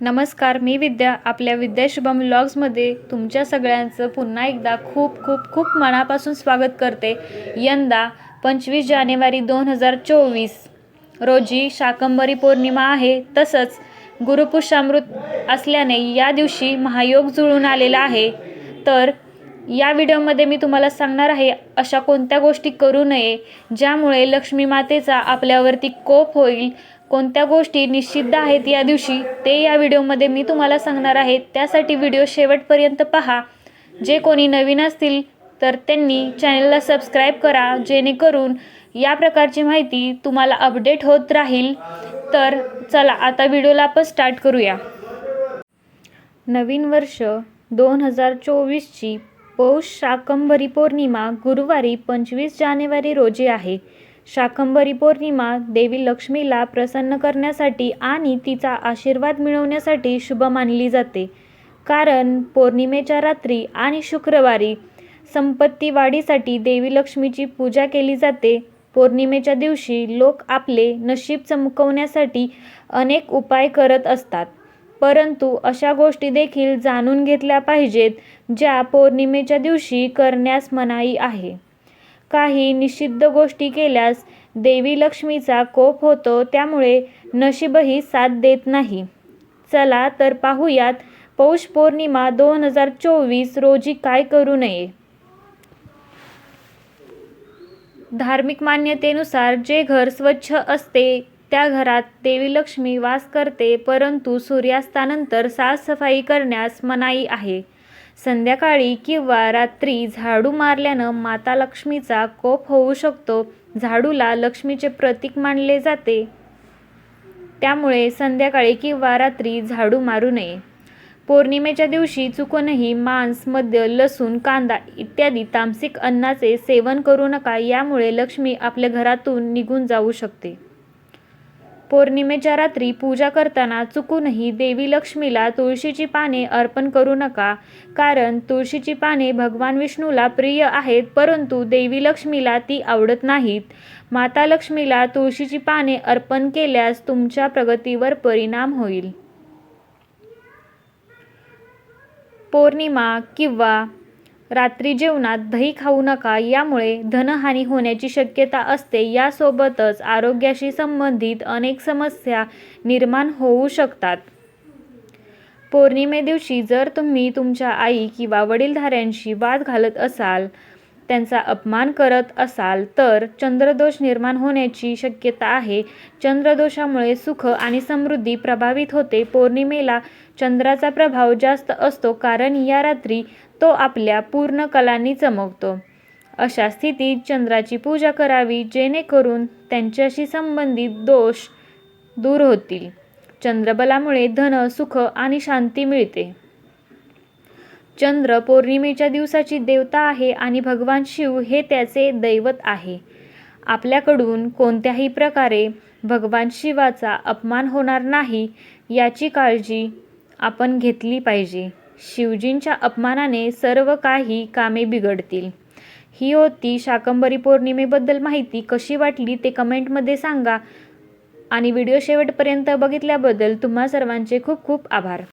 नमस्कार मी विद्या. आपल्या विद्याशुभम व्लॉग्समध्ये तुमच्या सगळ्यांचं पुन्हा एकदा खूप खूप खूप मनापासून स्वागत करते. यंदा पंचवीस जानेवारी दोन हजार चोवीस. रोजी शाकंभरी पौर्णिमा आहे तसंच गुरुपुष्यामृत असल्याने या दिवशी महायोग जुळून आलेला आहे. तर या व्हिडिओमध्ये मी तुम्हाला सांगणार आहे अशा कोणत्या गोष्टी करू नये ज्यामुळे लक्ष्मी मातेचा आपल्यावरती कोप होईल कोणत्या गोष्टी निषिद्ध आहेत या दिवशी ते या व्हिडिओमध्ये मी तुम्हाला सांगणार आहे. त्यासाठी व्हिडिओ शेवटपर्यंत पहा. जे कोणी नवीन असतील तर त्यांनी चॅनलला सबस्क्राईब करा. जेणेकरून या प्रकारची माहिती तुम्हाला अपडेट होत राहील. तर चला आता व्हिडिओला आपण स्टार्ट करूया. नवीन वर्ष दोन हजार चोवीसची पौष शाकंभरी पौर्णिमा गुरुवारी पंचवीस जानेवारी रोजी आहे. शाकंभरी पौर्णिमा देवी लक्ष्मीला प्रसन्न करण्यासाठी आणि तिचा आशीर्वाद मिळवण्यासाठी शुभ मानली जाते. कारण पौर्णिमेच्या रात्री आणि शुक्रवारी संपत्ती वाढीसाठी देवी लक्ष्मीची पूजा केली जाते. पौर्णिमेच्या दिवशी लोक आपले नशीब चमकवण्यासाठी अनेक उपाय करत असतात. परंतु अशा गोष्टी देखील जाणून घेतल्या पाहिजेत ज्या पौर्णिमेच्या दिवशी करण्यास मनाई आहे. काही निषिद्ध गोष्टी केल्यास देवी लक्ष्मीचा कोप होतो त्यामुळे नशीबही साथ देत नाही. चला तर पाहूयात पौष पौर्णिमा दोन हजार चोवीस रोजी काय करू नये? धार्मिक मान्यतेनुसार जे घर स्वच्छ असते त्या घरात देवी लक्ष्मी वास करते परंतु सूर्यास्तानंतर साफसफाई करण्यास मनाई आहे. संध्याकाळी किंवा रात्री झाडू मारल्यानं माता लक्ष्मीचा कोप होऊ शकतो. झाडूला लक्ष्मीचे प्रतीक मानले जाते. त्यामुळे संध्याकाळी किंवा रात्री झाडू मारू नये. पौर्णिमेच्या दिवशी चुकूनही मांस मद्य लसूण कांदा इत्यादी तामसिक अन्नाचे सेवन करू नका. यामुळे लक्ष्मी आपल्या घरातून निघून जाऊ शकते. पौर्णिमेच्या रात्री पूजा करताना चुकूनही देवी लक्ष्मीला तुळशीची पाने अर्पण करू नका. कारण तुळशीची पाने भगवान विष्णूला प्रिय आहेत परंतु देवी लक्ष्मीला ती आवडत नाहीत. माता लक्ष्मीला तुळशीची पाने अर्पण केल्यास तुमच्या प्रगतीवर परिणाम होईल. पौर्णिमा किंवा रात्री जेवणात दही खाऊ नका यामुळे धनहानी होण्याची शक्यता असते. यासोबतच आरोग्याशी संबंधित अनेक समस्या निर्माण होऊ शकतात. पौर्णिमे दिवशी जर तुम्ही तुमच्या आई किंवा वडीलधाऱ्यांशी वाद घालत असाल त्यांचा अपमान करत असाल तर चंद्रदोष निर्माण होण्याची शक्यता आहे. चंद्रदोषामुळे सुख आणि समृद्धी प्रभावित होते. पौर्णिमेला चंद्राचा प्रभाव जास्त असतो कारण या रात्री तो आपल्या पूर्ण कलांनी चमकतो. अशा स्थितीत चंद्राची पूजा करावी जेणेकरून त्यांच्याशी संबंधित दोष दूर होतील. चंद्रबलामुळे धन सुख आणि शांती मिळते. चंद्र पौर्णिमेच्या दिवसाची देवता आहे आणि भगवान शिव हे त्याचे दैवत आहे. आपल्याकडून कोणत्याही प्रकारे भगवान शिवाचा अपमान होणार नाही याची काळजी आपण घेतली पाहिजे. शिवजींच्या अपमानाने सर्व काही कामे बिघडतील. ही होती शाकंभरी पौर्णिमेबद्दल माहिती. कशी वाटली ते कमेंटमध्ये सांगा. आणि व्हिडिओ शेवटपर्यंत बघितल्याबद्दल तुम्हा सर्वांचे खूप खूप आभार.